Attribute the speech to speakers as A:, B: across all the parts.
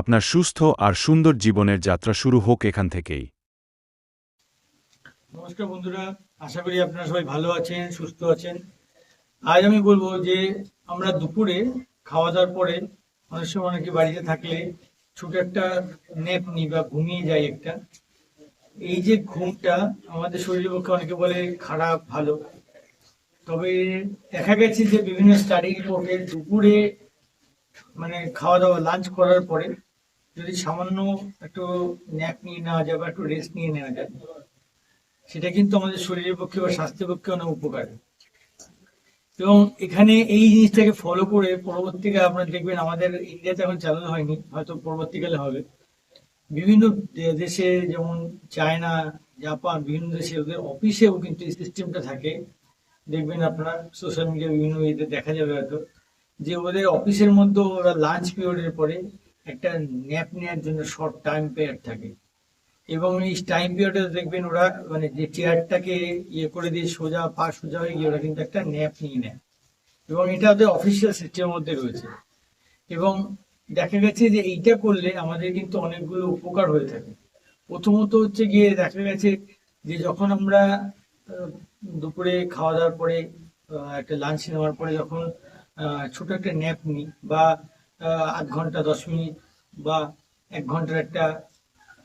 A: আপনার সুস্থ আর সুন্দর জীবনের যাত্রা শুরু হোক এখান থেকেই।
B: নমস্কার বন্ধুরা, আশা করি আপনারা সবাই ভালো আছেন, সুস্থ আছেন। আজ আমি বলব যে, আমরা দুপুরে খাওয়া দাওয়ার পরে অনেক সময় অনেকে বাড়িতে থাকলে ছোট একটা নেপ নিই বা ঘুমিয়ে যাই একটা। এই যে ঘুমটা আমাদের শরীরের পক্ষে অনেকে বলে খারাপ, ভালো। তবে দেখা গেছে যে, বিভিন্ন স্টাডি রিপোর্টে দুপুরে মানে খাওয়া দাওয়া লাঞ্চ করার পরে যদি সামান্য একটু ন্যাক নিয়ে নেওয়া যায় বা একটু রেস্ট নিয়ে নেওয়া যায়, সেটা কিন্তু আমাদের শরীরের পক্ষে বা স্বাস্থ্যের পক্ষে অনেক উপকার। এবং এখানে এই জিনিসটাকে ফলো করে পরবর্তীকালে আপনারা দেখবেন আমাদের ইন্ডিয়াতে এখন চালু হয়নি, হয়তো পরবর্তীকালে হবে। বিভিন্ন দেশে যেমন চায়না জাপান বিভিন্ন দেশে ওদের অফিসেও কিন্তু এই সিস্টেমটা থাকে। দেখবেন আপনারা সোশ্যাল মিডিয়া বিভিন্ন ইয়েতে দেখা যাবে হয়তো। যে ওদের অফিসের মধ্যে ওরা লাঞ্চ পিরিয়ডের পরে একটা ন্যাপ নেওয়ার জন্য শর্ট টাইম পিরিয়ড থাকে। এবং এই টাইম পিরিয়ডে দেখবেন ওরা মানে যে চেয়ারটাকে ইয়ে করে দিয়ে সোজা পা সোজা হয়ে গিয়ে ওরা কিন্তু একটা ন্যাপ নিয়ে নেয়। এবং এটা ওদের অফিসিয়াল সিস্টেমের মধ্যে রয়েছে। এবং দেখা গেছে যে এইটা করলে আমাদের কিন্তু অনেকগুলো উপকার হয়ে থাকে। প্রথমত হচ্ছে গিয়ে দেখা গেছে যে যখন আমরা দুপুরে খাওয়া দাওয়ার পরে একটা লাঞ্চ নেওয়ার পরে যখন ছোট একটা ন্যাপ নিই বা আধ ঘণ্টা দশ মিনিট বা এক ঘণ্টার একটা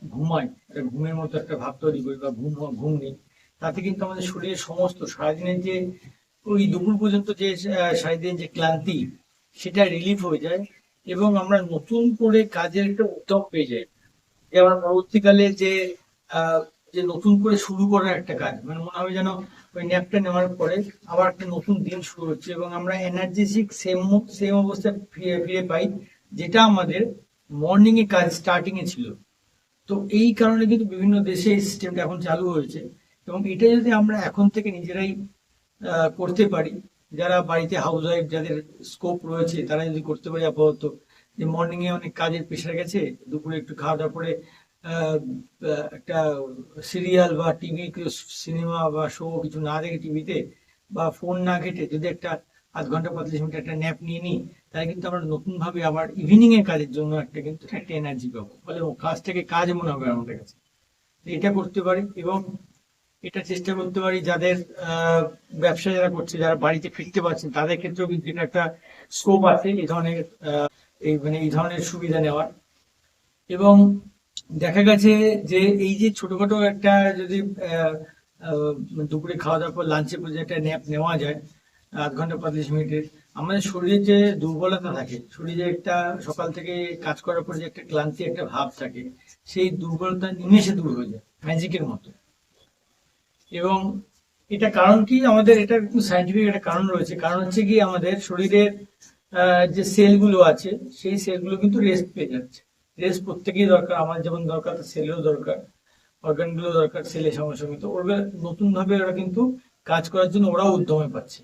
B: ঘুমাই একটা ঘুমের মতো একটা ভাব তৈরি করি বা ঘুম ঘুম নেই। তাতে কিন্তু আমাদের শরীরের সমস্ত সারাদিনের যে ওই দুপুর পর্যন্ত যে আহ, সারাদিনের যে ক্লান্তি সেটা রিলিফ হয়ে যায় এবং আমরা নতুন করে কাজের একটা উদ্যম পেয়ে যাই। যে আমরা পরবর্তীকালে যে যে নতুন করে শুরু করার একটা কাজ। মানে মনে হবে যেন ওই ন্যাপটা নেওয়ার পরে আবার একটা নতুন দিন শুরু হচ্ছে এবং আমরা এনার্জেটিক সেম সেম অবস্থায় ফিরে ফিরে পাই যেটা আমাদের মর্নিং এ কাজ স্টার্টিং এ ছিল। তো এই কারণে কিন্তু বিভিন্ন দেশে এই সিস্টেমটা এখন চালু হয়েছে এবং এটা যদি আমরা এখন থেকে নিজেরাই করতে পারি যারা বাড়িতে হাউস ওয়াইফ যাদের স্কোপ রয়েছে তারা যদি করতে পারি আপাতত যে মর্নিং এ অনেক কাজের প্রেশার গেছে দুপুরে একটু খাওয়া আহ, আহ, একটা সিরিয়াল বা টিভি সিনেমা বা শো কিছু না দেখে টিভিতে বা ফোন না ঘেটে যদি একটা আধ ঘণ্টা, পঁয়তাল্লিশ মিনিট একটা ন্যাপ নিয়ে নিই, তাহলে কিন্তু আমরা নতুনভাবে আবার ইভিনিং এর কাজের জন্য একটা কিন্তু একটা এনার্জি পাবো। ফলে কাজটাকে কাজ মনে হবে আমাদের কাছে। এটা করতে পারি এবং এটা চেষ্টা করতে পারি যাদের ব্যবসা যারা করছে, যারা বাড়িতে ফিরতে পারছেন, তাদের ক্ষেত্রেও কিন্তু একটা স্কোপ আছে, এই ধরনের এই মানে এই ধরনের সুবিধা নেওয়ার। এবং দেখা গেছে যে এই যে ছোটখাটো একটা যদি দুপুরে খাওয়া দাওয়ার পর লাঞ্চের পর একটা ন্যাপ নেওয়া যায়, আধ ঘণ্টা পঁয়তাল্লিশ মিনিটের আমাদের শরীরে যে দুর্বলতা থাকে, শরীরে একটা সকাল থেকে কাজ করার পর যে একটা ক্লান্তি একটা ভাব থাকে, সেই দুর্বলতা নিমেষে দূর হয়ে যায় ম্যাজিকের মতো। এবং এটা কারণ কি? আমাদের এটা সাইন্টিফিক একটা কারণ রয়েছে। কারণ হচ্ছে কি, আমাদের শরীরের যে সেলগুলো আছে, সেই সেলগুলো কিন্তু রেস্ট পেয়ে যাচ্ছে। রেস্ট প্রত্যেকেই দরকার, আমার যেমন দরকার সেলেরও দরকার অর্গানগুলো দরকার সেলের সঙ্গে সঙ্গে তো ওরা নতুন ভাবে ওরা কিন্তু কাজ করার জন্য ওরাও উদ্যমে পাচ্ছে।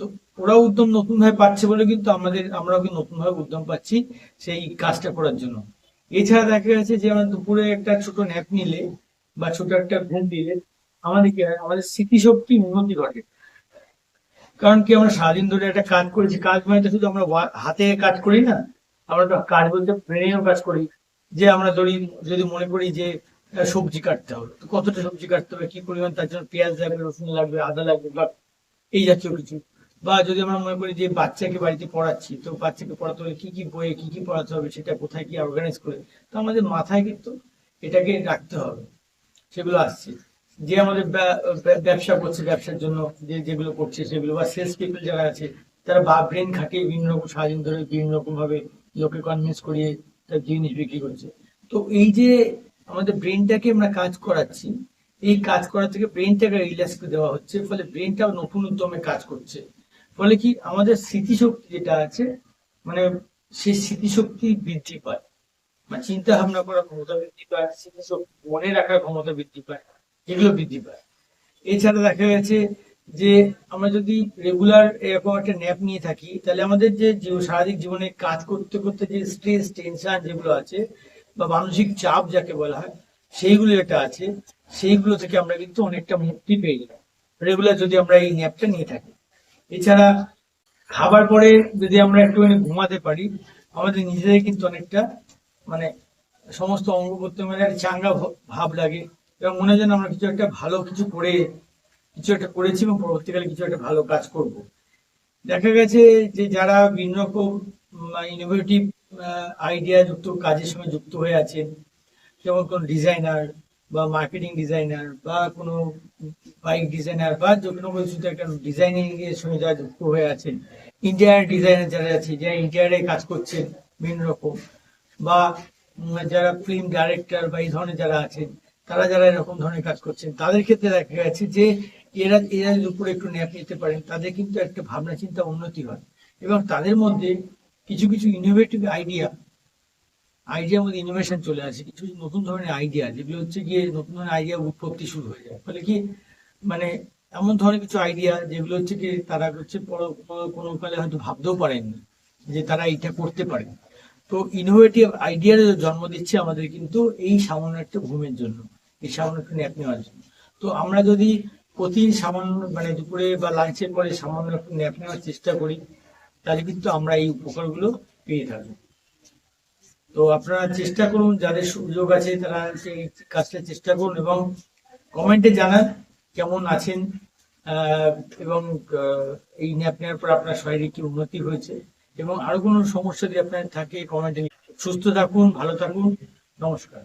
B: তো ওরাও উদ্যম নতুন ভাবে পাচ্ছে বলে কিন্তু আমাদের, আমরাও কিন্তু নতুন ভাবে উদ্যম পাচ্ছি সেই কাজটা করার জন্য। এছাড়া দেখা গেছে যে আমরা দুপুরে একটা ছোট ন্যাপ নিলে বা ছোট একটা ঘুম দিলে আমাদের কি হয়? আমাদের স্মৃতিশক্তি উন্নতি ঘটে। কারণ কি আমরা সারাদিন ধরে একটা কাজ করেছি, কাজ মানে তো শুধু আমরা হাতে কাজ করি না আমরা একটা কাজ বলতে ব্রেনেও কাজ করি, যে আমরা ধরি, যদি মনে করি যে সবজি কাটতে হবে, তো কতটা সবজি কাটতে হবে, কি পরিমাণ, তার জন্য পেঁয়াজ লাগবে, রসুন লাগবে, আদা লাগবে, বা এই জাতীয় কিছু। বা যদি আমরা মনে করি যে বাচ্চাকে বাড়িতে পড়াচ্ছি, তো বাচ্চাকে পড়াতে হলে কি কি বইয়ে কি কি পড়াতে হবে, সেটা কোথায় কি অর্গানাইজ করে, তো আমাদের মাথায় কিন্তু এটাকে রাখতে হবে, সেগুলো আসছে। যে আমাদের ব্যা- ব্যা- ব্যবসা করছে ব্যবসার জন্য, যে যেগুলো করছে সেগুলো, বা সেলস পিপল যারা আছে, তারা বা ব্রেন খাটিয়ে বিভিন্ন রকম সারাদিন ধরে বিভিন্ন রকম ভাবে লোকে কনভিন্স করিয়ে তার জিনিস বিক্রি করছে। তো এই যে আমাদের ব্রেনটাকে আমরা কাজ করাচ্ছি, এই কাজ করা থেকে ব্রেনটাকে রিল্যাক্স দেওয়া হচ্ছে, ফলে ব্রেনটাও নতুন উদ্যমে কাজ করছে। ফলে কি আমাদের স্মৃতিশক্তি যেটা আছে মানে সেই স্মৃতিশক্তি বৃদ্ধি পায়। মানে চিন্তা ভাবনা করার ক্ষমতা বৃদ্ধি পায়, স্মৃতিশক্তি মনে রাখার ক্ষমতা বৃদ্ধি পায়, এগুলো বৃদ্ধি পায়। এছাড়া দেখা গেছে যে আমরা যদি রেগুলার এরকম একটা ন্যাপ নিয়ে থাকি, তাহলে আমাদের যে সারাদিক জীবনে কাজ করতে করতে যে স্ট্রেস টেনশন যেগুলো আছে বা মানসিক চাপ যাকে বলা হয়, সেইগুলো যেটা আছে, সেইগুলো থেকে আমরা কিন্তু অনেকটা মুক্তি পেয়ে যাই রেগুলার যদি আমরা এই ন্যাপটা নিয়ে থাকি। এছাড়া খাবার পরে যদি আমরা একটুখানি ঘুমাতে পারি, আমাদের নিজেদের কিন্তু অনেকটা মানে সমস্ত অঙ্গ প্রত্যঙ্গের একটা চাঙ্গা ভাব লাগে এবং মনে হয় যেন আমরা কিছু একটা ভালো কিছু করে কিছু একটা করেছি এবং পরবর্তীকালে কিছু একটা ভালো কাজ করব। দেখা গেছে যে যারা বিভিন্ন রকম ইনোভেটিভ আইডিয়া যুক্ত, কাজের সঙ্গে যুক্ত হয়ে আছেন, যেমন কোন ডিজাইনার বা মার্কেটিং ডিজাইনার বা কোনো বাইক ডিজাইনার বা যে কোনো কিছু একটা ডিজাইনিং এর সঙ্গে যারা যুক্ত হয়ে আছেন ইন্টেরিয়ার ডিজাইনার যারা আছে, যারা ইন্টেরিয়ারে কাজ করছেন বিভিন্ন রকম, বা যারা ফিল্ম ডাইরেক্টর বা এই ধরনের যারা আছেন, তারা যারা এরকম ধরনের কাজ করছেন, তাদের ক্ষেত্রে দেখা গেছে যে এরা এরা উপরে একটু ন্যাপ নিতে পারেন, তাদের কিন্তু একটা ভাবনা চিন্তা উন্নতি হয়। এবং তাদের মধ্যে কিছু কিছু ইনোভেটিভ আইডিয়া আইডিয়ার মধ্যে ইনোভেশন চলে আসে, কিছু নতুন ধরনের আইডিয়া যেগুলো হচ্ছে গিয়ে নতুন ধরনের আইডিয়া উৎপত্তি শুরু হয়ে যায়। ফলে কি মানে এমন ধরনের কিছু আইডিয়া যেগুলো হচ্ছে কি তারা হচ্ছে কোনো কালে হয়তো ভাবতেও পারেননি যে তারা এইটা করতে পারে। তো ইনোভেটিভ আইডিয়ার জন্ম দিচ্ছে আমাদের কিন্তু এই সামান্য একটা ঘুমের জন্য, এই সামান্য একটা ন্যাপ নেওয়ার জন্য। তো আমরা যদি প্রতি সামান্য মানে দুপুরে বা লাঞ্চের পরে সামান্য একটু ন্যাপ নেওয়ার চেষ্টা করি, তাহলে কিন্তু আমরা এই উপকারগুলো পেয়ে থাকব তো আপনারা চেষ্টা করুন, যাদের সুযোগ আছে তারা সেই কাজটা চেষ্টা করুন এবং কমেন্টে জানান কেমন আছেন এবং এই ন্যাপ নেওয়ার পর আপনার শরীরে কি উন্নতি হয়েছে এবং আরও কোনো সমস্যা যদি আপনার থাকে, কমেন্টে সুস্থ থাকুন, ভালো থাকুন, নমস্কার।